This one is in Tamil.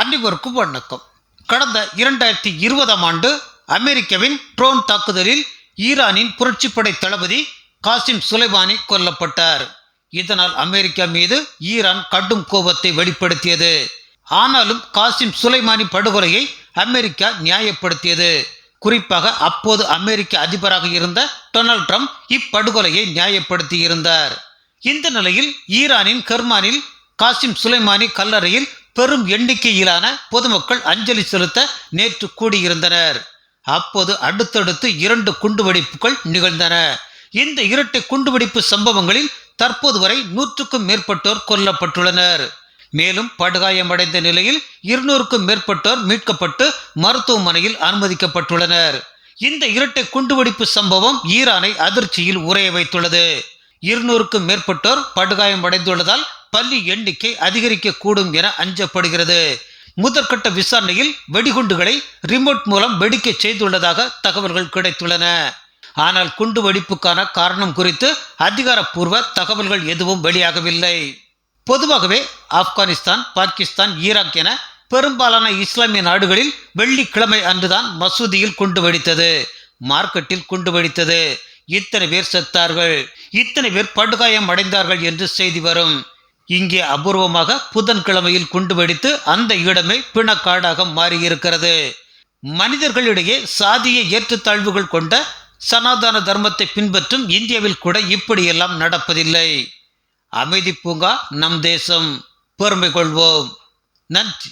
அனைவருக்கும் வணக்கம். கடந்த இரண்டாயிரத்தி இருபதாம் ஆண்டு அமெரிக்காவின் ட்ரோன் தாக்குதலில் ஈரானின் புரட்சிப்படை தளபதி காசிம் சுலைமானி கொல்லப்பட்டார். இதனால் அமெரிக்கா மீது ஈரான் கடும் கோபத்தை வெளிப்படுத்தியது. ஆனாலும் காசிம் சுலைமானி படுகொலையை அமெரிக்கா நியாயப்படுத்தியது. குறிப்பாக அப்போது அமெரிக்க அதிபராக இருந்த டொனால்ட் ட்ரம்ப் இப்படுகொலையை நியாயப்படுத்தியிருந்தார். இந்த நிலையில் ஈரானின் கர்மானில் காசிம் சுலைமானி கல்லறையில் பெரும் எண்ணிக்கையிலான பொதுமக்கள் அஞ்சலி செலுத்த நேற்று கூடியிருந்தனர். அப்போது அடுத்தடுத்து இரண்டு குண்டுவெடிப்புகள் நிகழ்ந்தன. இந்த இரட்டை குண்டுவெடிப்பு சம்பவங்களில் தற்போது வரை நூற்றுக்கும் மேற்பட்டோர் கொல்லப்பட்டுள்ளனர். மேலும் படுகாயமடைந்த நிலையில் இருநூறுக்கும் மேற்பட்டோர் மீட்கப்பட்டு மருத்துவமனையில் அனுமதிக்கப்பட்டுள்ளனர். இந்த இரட்டை குண்டுவெடிப்பு சம்பவம் ஈரானை அதிர்ச்சியில் உரைய வைத்துள்ளது. இருநூறுக்கும் மேற்பட்டோர் படுகாயமடைந்துள்ளதால் பள்ளி எண்ணிக்கை அதிகரிக்கக்கூடும் என அஞ்சப்படுகிறது. முதற்கட்ட விசாரணையில் வெடிகுண்டுகளை ரிமோட் மூலம் வெடிக்க செய்துள்ளதாக தகவல்கள் கிடைத்துள்ளன. ஆனால் குண்டு வெடிப்புக்கான காரணம் குறித்து அதிகாரப்பூர்வ தகவல்கள் எதுவும் வெளியாகவில்லை. பொதுவாகவே ஆப்கானிஸ்தான் பாகிஸ்தான் ஈராக் என பெரும்பாலான இஸ்லாமிய நாடுகளில் வெள்ளிக்கிழமை அன்றுதான் மசூதியில் குண்டு வெடித்தது. மார்க்கெட்டில் குண்டு வெடித்தது. இத்தனை பேர் செத்தார்கள். இத்தனை பேர் படுகாயம் அடைந்தார்கள் என்று செய்தி வரும். இங்கே அபூர்வமாக புதன்கிழமையில் குண்டு வெடித்து அந்த இடமே பிணக்காடாக மாறியிருக்கிறது. மனிதர்களிடையே சாதிய ஏற்றுத்தாழ்வுகள் கொண்ட சனாதன தர்மத்தை பின்பற்றும் இந்தியாவில் கூட இப்படியெல்லாம் நடப்பதில்லை. அமைதி பூங்கா நம் தேசம். பெருமை கொள்வோம். நன்றி.